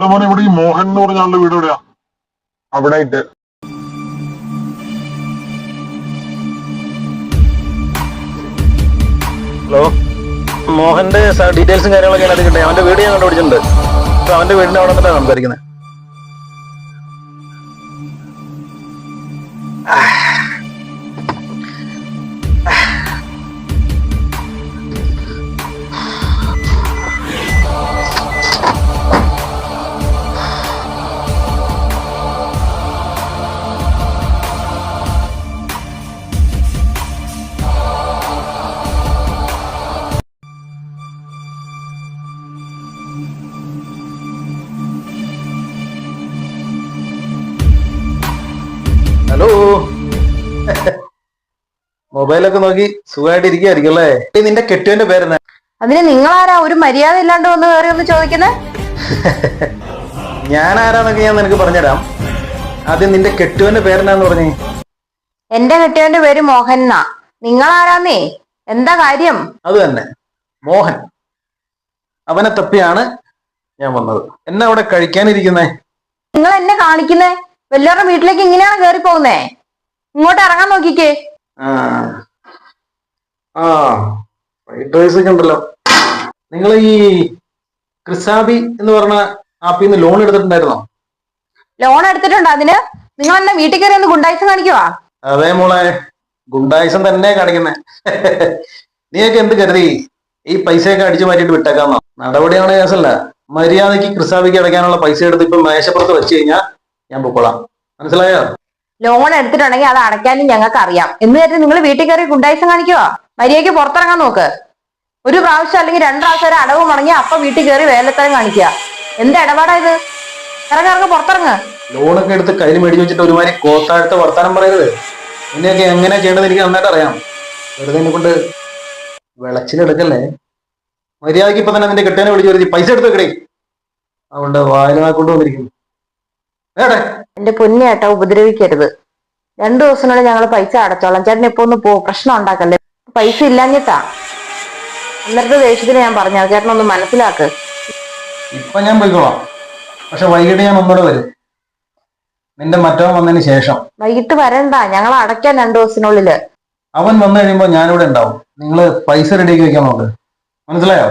മോനെ ഇവിടെ ഈ മോഹൻ എന്ന് പറഞ്ഞ ആളുടെ വീട് എവിടെയാ? അവിടെ ആയിട്ട്. ഹലോ. മോഹന്റെ ഡീറ്റെയിൽസും കാര്യങ്ങളൊക്കെ കിട്ടി അവന്റെ വീട് ഞാൻ കണ്ടുപിടിച്ചിട്ടുണ്ട്. അപ്പൊ അവന്റെ വീടിന്റെ അവിടെ നിന്നിട്ടാണ് സംസാരിക്കുന്നത്. ഹലോ. മൊബൈലൊക്കെ നോക്കി സുഖമായിട്ട് ഇരിക്കുകയായിരിക്കും അല്ലേ നിന്റെ കെട്ടുവിന്റെ പേരെന്നാ അതിന് നിങ്ങളാരാ? ഒരു മര്യാദ ഇല്ലാണ്ട് വന്ന് കയറി ഒന്ന് ചോദിക്കുന്നത് ഞാൻ ആരാന്നൊക്കെ ഞാൻ നിനക്ക് പറഞ്ഞുതരാം. ആദ്യം നിന്റെ കെട്ടുവിന്റെ പേരെന്നാന്ന് പറഞ്ഞേ. എന്റെ കെട്ടിയവന്റെ പേര് മോഹൻ എന്നാ നിങ്ങളാരാന്നേ? എന്താ കാര്യം? അത് തന്നെ. മോഹൻ. അവനെ തപ്പിയാണ് ഞാൻ വന്നത്. എന്നെ അവിടെ കഴിക്കാനിരിക്കുന്നേ? നിങ്ങൾ എന്നെ കാണിക്കുന്നേ? വല്ലവരുടെ വീട്ടിലേക്ക് ഇങ്ങനെയാണ് കേറി പോകുന്നേ? ഇങ്ങോട്ട് ഇറങ്ങാൻ നോക്കിക്കേ. ആ. ഫ്രൈഡ് റൈസ് ഒക്കെ ഉണ്ടല്ലോ. നിങ്ങൾ ഈ ക്രിസാബി എന്ന് പറഞ്ഞ ആപ്പിൽ നിന്ന് ലോൺ എടുത്തിട്ടുണ്ടായിരുന്നോ? ലോൺ എടുത്തിട്ടുണ്ട്. അതിന് നിങ്ങൾ എന്നെ വീട്ടിൽ കയറി ഒന്ന് ഗുണ്ടായിസം കാണിക്കുവാ. അതേ മോളെ. ഗുണ്ടായിസം തന്നെ കാണിക്കുന്നേ. നീയൊക്കെ എന്ത് കരുതി? ഈ പൈസയൊക്കെ അടിച്ചു മാറ്റിയിട്ട് വിട്ടേക്കാന്നോ? നടപടിയാണ് കേസല്ല. മര്യാദയ്ക്ക് ക്രിസാബിക്ക് അടയ്ക്കാനുള്ള പൈസ എടുത്ത് ഇപ്പൊ മേശപ്പുറത്ത് വെച്ച് കഴിഞ്ഞാൽ ഞാൻ പൊക്കോളാം. മനസ്സിലായോ? ലോൺ എടുത്തിട്ടുണ്ടെങ്കിൽ അത് അടയ്ക്കാനും ഞങ്ങൾക്ക് അറിയാം എന്ന് കരുതി നിങ്ങൾ വീട്ടിൽ കയറി ഗുണ്ടായിസം കാണിക്കുവാ? മര്യാദയ്ക്ക് പുറത്തിറങ്ങാൻ നോക്ക്. ഒരു പ്രാവശ്യം അല്ലെങ്കിൽ രണ്ട് പ്രാവശ്യം ഒരു അടവ് മുടങ്ങി അപ്പൊ വീട്ടിൽ കയറി വേലത്തരം കാണിക്കുക. എന്താ ഇടപാടാ ഇത്? ഇറങ്ങ ഇറങ്ങ പുറത്തിറങ്ങ്. ലോണൊക്കെ എടുത്ത് കയ്യിൽ മേടിച്ച് വെച്ചിട്ട് ഒരുമാതിരി കോത്താഴ്ത്ത വർത്താനം പറയരുത്. എന്നെയൊക്കെ എങ്ങനെ ചെയ്യേണ്ടത് എനിക്ക് നന്നായിട്ട് അറിയാം. വെറുതെ എന്നെ കൊണ്ട് വിളച്ചിലെടുക്കല്ലേ മര്യാദയ്ക്ക് ഇപ്പൊ തന്നെ നിന്റെ കെട്ടാനെ വിളിച്ചു വരുത്തി. പൈസ എടുത്ത് വെക്കടേ. അതുകൊണ്ട് വായന ഏട്ടെ എന്റെ പൊന്നേട്ടാ ഉപദ്രവിക്കരുത്. രണ്ടു ദിവസത്തിനുള്ളിൽ ഞങ്ങൾ പൈസ അടച്ചോളാം. ചേട്ടൻ ഇപ്പൊ ഒന്ന് പോ പ്രശ്നം ഉണ്ടാക്കല്ലേ? പൈസ ഇല്ലാഞ്ഞിട്ടാ. അന്നത്തെ ദേഷ്യത്തിന് ഞാൻ പറഞ്ഞു ചേട്ടൻ ഒന്ന് മനസ്സിലാക്ക്. ഇപ്പൊ ഞാൻ പോയിക്കോളാം. പക്ഷെ വൈകിട്ട് ഞാൻ ഒന്നുകൂടെ വരും. നിന്റെ മറ്റവൻ വന്നതിന് ശേഷം. വൈകിട്ട് വരണ്ട. ഞങ്ങൾ അടയ്ക്കാൻ രണ്ടു ദിവസത്തിനുള്ളിൽ. അവൻ വന്നു കഴിയുമ്പോ ഞാനിവിടെ ഉണ്ടാവും. നിങ്ങൾ പൈസ റെഡിയാക്കി വെക്കാൻ നോക്ക്. മനസ്സിലായോ?